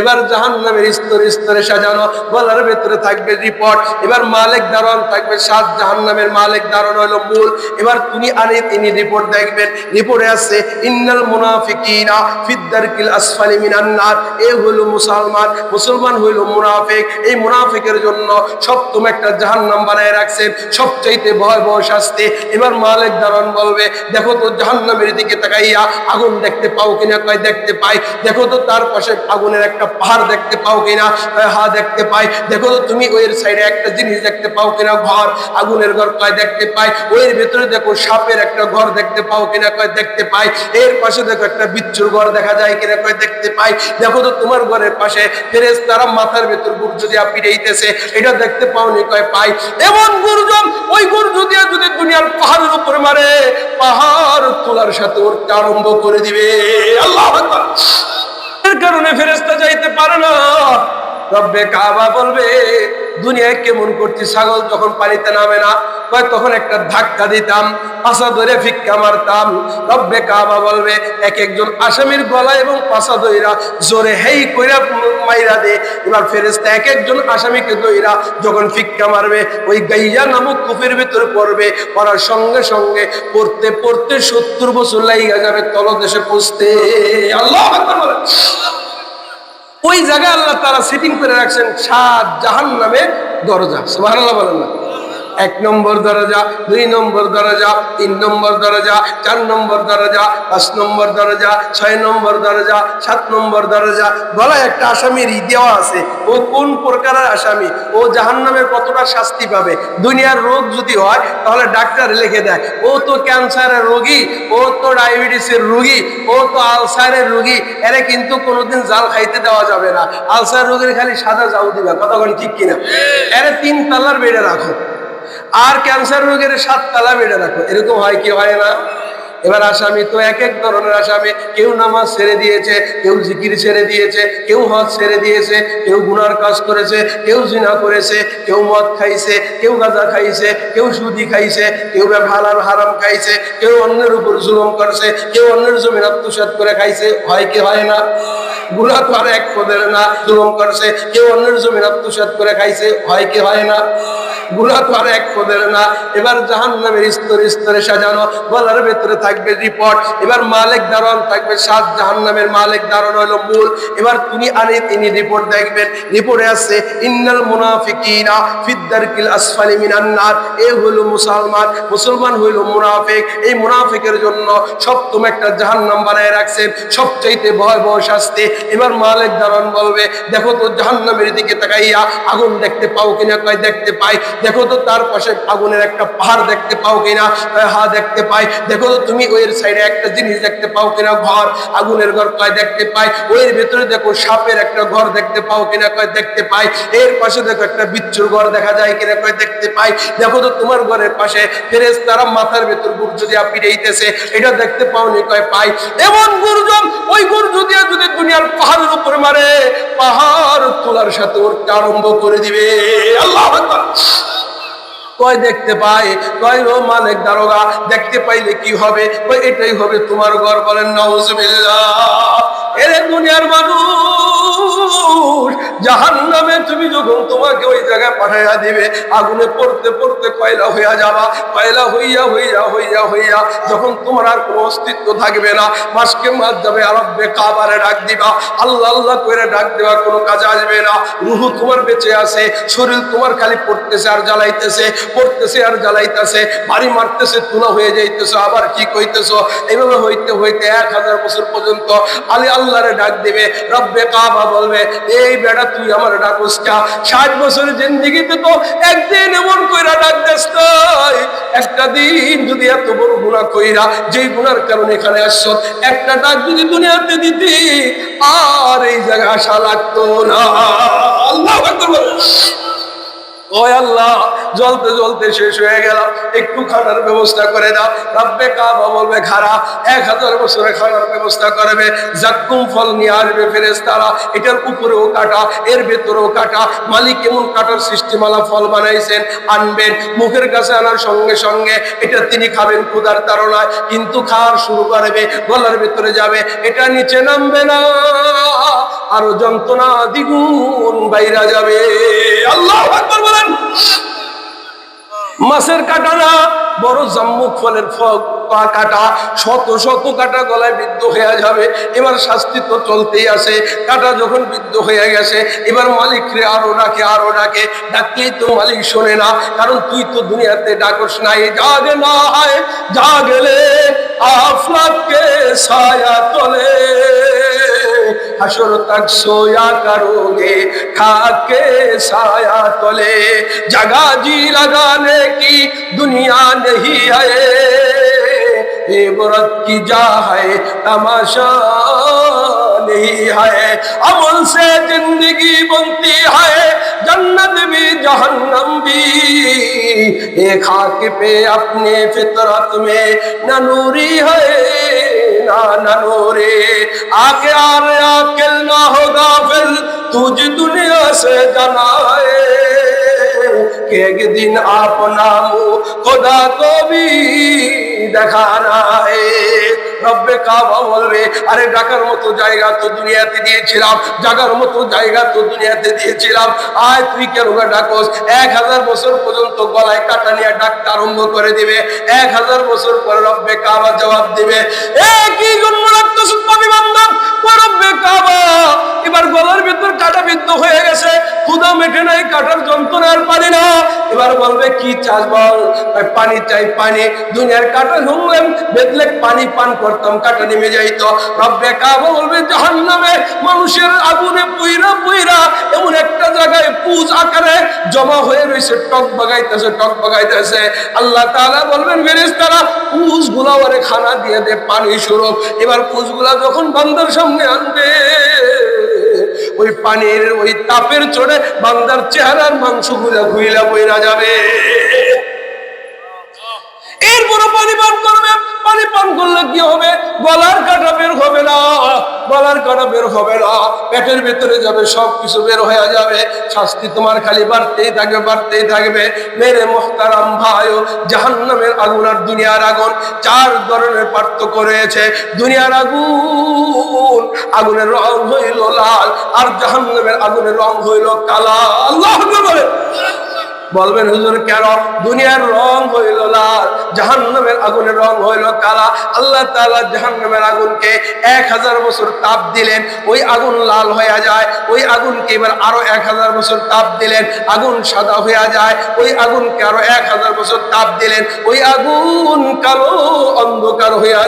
এবার জাহান নামের স্তরে স্তরে সাজানো, গলার ভেতরে থাকবে রিপোর্ট, এবার মালিক দারণ থাকবে সাত জাহান নামের মালিক দারণ হলো মূল। এবার তুমি আনে তিনি রিপোর্ট দেখবেন। রিপোর্টে আছে, ইন্নাল মুনাফিকিনা ফিদ্দারকিল আসফালি মিনান নার। এ হলো মুসলমান মুসলমান হইল মুনাফিক। এই মুনাফিকের জন্য সপ্তম একটা জাহান্নাম বানায় রাখছেন, সবচাইতে ভয় ভয় শাস্তি। এবার মালিক দারণ বলবে, দেখো তো জাহান্নামের দিকে তাকাইয়া আগুন দেখতে পাও কিনা? কয়, দেখতে পাই। দেখো তো তার পাশে আগুনের একটা পাহাড় দেখতে পাও কিনা? হা, দেখতে পাই। দেখো তো তুমি ওই সাইডে একটা জিনিস দেখতে পাও কিনা? ঘর। আগুনের ঘর কয়, দেখতে পাই। ওই ভেতরে দেখো সাপের একটা ঘর দেখতে পাও কিনা? কয়, দেখতে পাই। এর পাশে দেখো একটা বিচ্ছুর ঘর দেখা যায় কিনা? কয়, দেখতে পাই। দেখো তো তোমার ঘরের পাশে ফেরেস তারা মাথার ভেতর বুক যদি পিড়াইতেছে এটা দেখতে পাওনি? কয়, পাই। এমন গুরুজন, ওই গুরু যদি যদি দুনিয়ার পাহাড়ের উপরে মারে, পাহাড় তোলার সাথে ওর আরম্ভ করে দিবে। আল্লাহ কারণে ফেরেস্তা যাইতে পারে না। রব্বে কাবা বলবে, দুনিয়ায় কেমন করছি ছাগল যখন পানিতে নামে না? কয়, তখন একটা ধাক্কা দিতাম পাশা ধরে ফিক্কা মারতাম। রব্বে কাবা বলবে, এক একজন আসামির গলা এবং পাশা দইরা জোরে হেই কইরা মাইরা দে। এবার ফেরেস্তা এক একজন আসামিকে দইরা যখন ফিক্কা মারবে, ওই গাইয়া নামক কূপের ভিতরে পড়বে। পড়ার সঙ্গে সঙ্গে পড়তে পড়তে সত্তর বছর লাইগা যাবে তলদেশে পৌঁছতে। আল্লাহ। ওই জায়গায় আল্লাহ তারা সিটিং করে রাখছেন সাত জাহান নামে দরজা। সুবাহ বলেন না। এক নম্বর দরজা, দুই নম্বর দরজা, তিন নম্বর দরজা, চার নম্বর দরজা, পাঁচ নম্বর দরজা, ছয় নম্বর দরজা, সাত নম্বর দরজা। গলায় একটা আসামির ই দেওয়া আছে, ও কোন প্রকারের আসামি? ও জাহান নামের কতটা শাস্তি পাবে? দুনিয়ার রোগ যদি হয়, তাহলে ডাক্তার লিখে দেয়, ও তো ক্যান্সারের রোগী, ও তো ডায়াবেটিসের রোগী, ও তো আলসারের রোগী, এরা কিন্তু কোনোদিন জাল খাইতে দেওয়া যাবে না। আলসার রোগীর খালি সাদা যাও দিবা কতক্ষণ ঠিক কিনা? এরা তিন তালার বেড়ে রাখো। আর ক্যান্সার রোগের সাত তালা বেড়ে রাখো। এরকম হয় কি হয় না? এবার আসামি তো এক এক ধরনের আসামি। কেউ নামাজ ছেড়ে দিয়েছে, কেউ জিকির ছেড়ে দিয়েছে, কেউ হজ ছেড়ে দিয়েছে, কেউ গুনার কাজ করেছে, কেউ জিনা করেছে, কেউ মদ খাইছে, কেউ গাঁজা খাইছে, কেউ সুদি খাইছে, কেউ হালাল হারাম খাইছে, কেউ অন্যের উপর জুলুম করছে, কেউ অন্যের জমিন আত্মসাত করে খাইছে, হয় কি হয় না? গুণা তো আর এক পদের না, জুলুম করছে, কেউ অন্যের জমিন আত্মসাত করে খাইছে, হয় কি হয় না? গুণা তো আর এক পদের না। এবার জাহান নামের স্তরে স্তরে সাজানো, গলার ভেতরে থাকবে রিপোর্ট এবার মালিক দারণ থাকবে সাত জাহান নামের মালিক দারণ হলো মূল। এবার তুমি আনে তিনি রিপোর্ট দেখবেন। রিপোর্টে আছে, ইন্নাল মুনাফিকিনা ফিদ্দারকিল আসফালি মিনান নার। এ হলো মুসলমান মুসলমান হইল মুনাফিক। এই মুনাফিকের জন্য সপ্তম একটা জাহান্নাম বানায় রাখছেন, সবচাইতে ভয় ভয় শাস্তি। এবার মালিক দারণ বলবে, দেখো তো জাহান্নামের দিকে তাকাইয়া আগুন দেখতে পাও কিনা? কয়, দেখতে পাই। দেখো তো তার পাশে আগুনের একটা পাহাড় দেখতে পাও কিনা? হা দেখতে পাই। দেখো তো তুমি ওই সাইডে একটা জিনিস দেখতে পাও কিনা, ঘর, আগুনের ঘর কয় দেখতে পাই ওই ভেতরে দেখো সাপের একটা ঘর দেখতে পাও কিনা কয় দেখতে পাই, এর পাশে দেখো একটা বিচ্ছুর ঘর দেখা যায় কিনা কয় দেখতে পাই। দেখো তো তোমার ঘরের পাশে ফেরেস তারা মাথার এটা দেখতে কয় পাই। এমন গুরুজন, ওই গুরু যদি যদি দুনিয়ার পাহাড়ের উপরে মারে, পাহাড় তোলার সাথে আরম্ভ করে দিবে। আল্লাহ। কয় দেখতে পাই কয় ও মালিক দারোগা, দেখতে পাইলে কি হবে? এটাই হবে তোমার ঘর বলেন নওজবিল্লাহ জাহান নামে তুমি যখন তোমাকে ওই জায়গায় পাঠাইয়া দিবে, আগুনে পড়তে পড়তে কয়লা হইয়া যাবা, কয়লা হইয়া হইয়া হইয়া হইয়া যখন তোমার আর কোনো অস্তিত্ব থাকবে না, মাসকে মাস যাবে আরব্বে কাবারে ডাক দিবা, আল্লাহ আল্লাহ করে ডাক দেওয়া কোনো কাজে আসবে না। রুহু তোমার বেঁচে আছে, শরীর তোমার খালি পড়তেছে আর জ্বালাইতেছে, পড়তেছে আর জ্বালাইতেছে, বাড়ি মারতেছে, তুলা হয়ে যাইতেছে, আবার কি কইতেছ? এইভাবে হইতে হইতে এক হাজার বছর পর্যন্ত আলী আল্লাহরে ডাক দিবে, রব্বে কাবা বলবে, এই বেটা তুই আমার ডাকুস কা ষাট বছরের জিন্দিগিতে তো একদিন এমন কইরা ডাক দেস। একটা দিন যদি এত বড় গুণা কইরা যেই গুণার কারণে এখানে আসছ, একটা ডাক যদি দুনিয়াতে দিতি, আর এই জায়গায় আসা লাগতো না আল্লাহ। ও আল্লাহ, জ্বলতে জ্বলতে শেষ হয়ে গেল। একটু খানার ব্যবস্থা করে দাও। রব্বে কাবা বলবে, খারা, এক হাজার বছরে খানার ব্যবস্থা করবে। ফল নিয়ে আসবে ফেরেস তারা এটার উপরেও কাটা, এর ভেতরেও কাটা। মালিক এমন কাটার সৃষ্টিমালা ফল বানাইছেন, আনবেন। মুখের কাছে আনার সঙ্গে সঙ্গে এটা তিনি খাবেন ক্ষুদার তারণায় কিন্তু খাওয়ার শুরু করবে, গলার ভেতরে যাবে। এটা নিচে নামবে না, আরও যন্ত্রণা দ্বিগুণ বাইরা যাবে। আল্লাহ মাছের কাটা না, বড় জাম্মুক ফলের ফল কাটা, শত শত কাটা গলায় বিদ্ধ হয়ে যাবে। এবার শাস্তি তো চলতেই আছে। কাটা যখন বিদ্ধ হয়ে গেছে, এবার মালিক রে আরও ডাকে আরও ডাকে। ডাকলেই তো মালিক শোনে না, কারণ তুই তো দুনিয়াতে ডাকস নাই। জাগে না হয়, জাগলে আফলাককে ছায়া তলে। हशर तक सोया करोगे खाके साया तले जगह जी लगाने की दुनिया नहीं है इबरत की जा है तमाशा नहीं है अमल से जिंदगी बनती है जन्नत भी जहन्नम भी एक खाक पे अपने फितरत में न नूरी है ना ना नूरे आके आ रहा किल ना होगा फिर तुझ दुनिया से जनाए कि एक दिन अपना मुंह खुदा को भी দেখানা রব্বে কাবা বলবে আরে ডাকার মতো জায়গা তো দুনিয়াতে দিয়েছিলাম জাগার মতো জায়গা তো দুনিয়াতে দিয়েছিলাম আয় তুই কেন ডাকস এক হাজার বছর পর্যন্ত গলায় কাটা নিয়ে ডাকতে আরম্ভ করে দিবে এক হাজার বছর পরে রব্বে কাবা জবাব দিবে এ কি জন্য বলবে, কি চাষ বল? পানি চাই, পানি। দুনিয়ার কাটা ঘুমলেন বেদলে পানি পান করতাম কাটা নেমে যাইতো। রব্বে কাবা বলবে জাহান্নামে, মানুষের আগুনে পুইরা পুইরা, এমন একটা জায়গায় পুজ আকারে জমা হয়ে রয়েছে টক বাগাইতেছে টক বাগাইতেছে। আল্লাহ তাআলা বলবেন তারা পুজগুলা খানা দিয়ে দে, পানি স্বরূপ। এবার পুজগুলা যখন বান্দার সামনে আনবে ওই পানির, ওই তাপের চড়ে বান্দার চেহারার মাংসগুলা ঘুইলা বইরা যাবে। এরপরে পানি পান করবে, পানি পান করলে কি হবে? গলার কাটা বের হবে না। গলার কাটা বের হবে না। পেটের ভেতরে যাবে সব কিছু বের হয়ে যাবে। শাস্তি তোমার খালি বাড়তেই থাকবে বাড়তেই থাকবে। মেরে মোহতারাম ভাই, জাহান্নামের আগুন আর দুনিয়ার আগুন চার ধরনের পার্থক্য রয়েছে। দুনিয়ার আগুন, আগুনের রং হইল লাল, আর জাহান্নামের আগুনের রং হইল কালা। আল্লাহ বলবেন, হুজুর কেন দুনিয়ার রং হইল লাল, জাহান্নামের আগুনের রং হইল কালা। আল্লাহ তাআলা জাহান্নামের আগুনকে এক হাজার বছর তাপ দিলেন, ওই আগুন লাল হয়ে যায়, ওই আগুনকে এবার আরও এক হাজার বছর তাপ দিলেন, আগুন সাদা হয়ে যায়, ওই আগুনকে আরও এক হাজার বছর তাপ দিলেন, ওই আগুন কালো অন্ধকার হয়ে